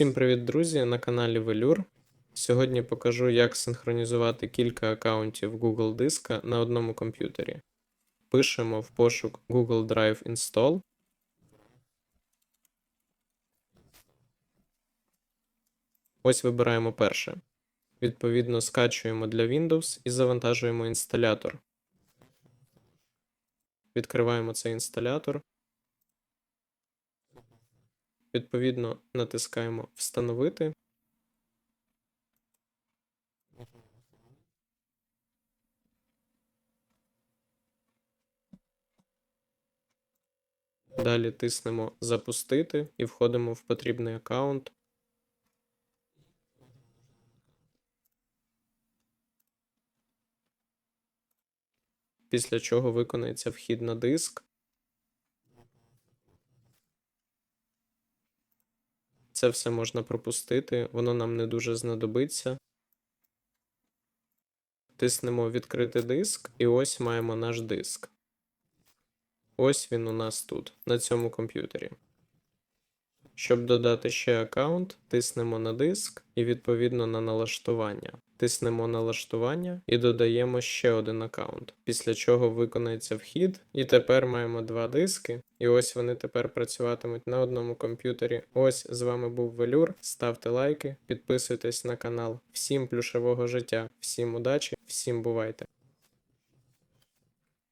Всім привіт, друзі! На каналі Velour. Сьогодні покажу, як синхронізувати кілька аккаунтів Google диска на одному комп'ютері. Пишемо в пошук Google Drive Install. Ось вибираємо перше. Відповідно, скачуємо для Windows і завантажуємо інсталятор. Відкриваємо цей інсталятор. Відповідно, натискаємо Встановити. Далі тиснемо Запустити і входимо в потрібний аккаунт. Після чого виконається вхід на диск. Це все можна пропустити, воно нам не дуже знадобиться. Тиснемо відкрити диск, і ось маємо наш диск. Ось він у нас тут, на цьому комп'ютері. Щоб додати ще аккаунт, тиснемо на диск і відповідно на налаштування. Тиснемо налаштування і додаємо ще один аккаунт, після чого виконається вхід. І тепер маємо два диски. І ось вони тепер працюватимуть на одному комп'ютері. Ось з вами був Велюр. Ставте лайки, підписуйтесь на канал. Всім плюшевого життя, всім удачі, всім бувайте!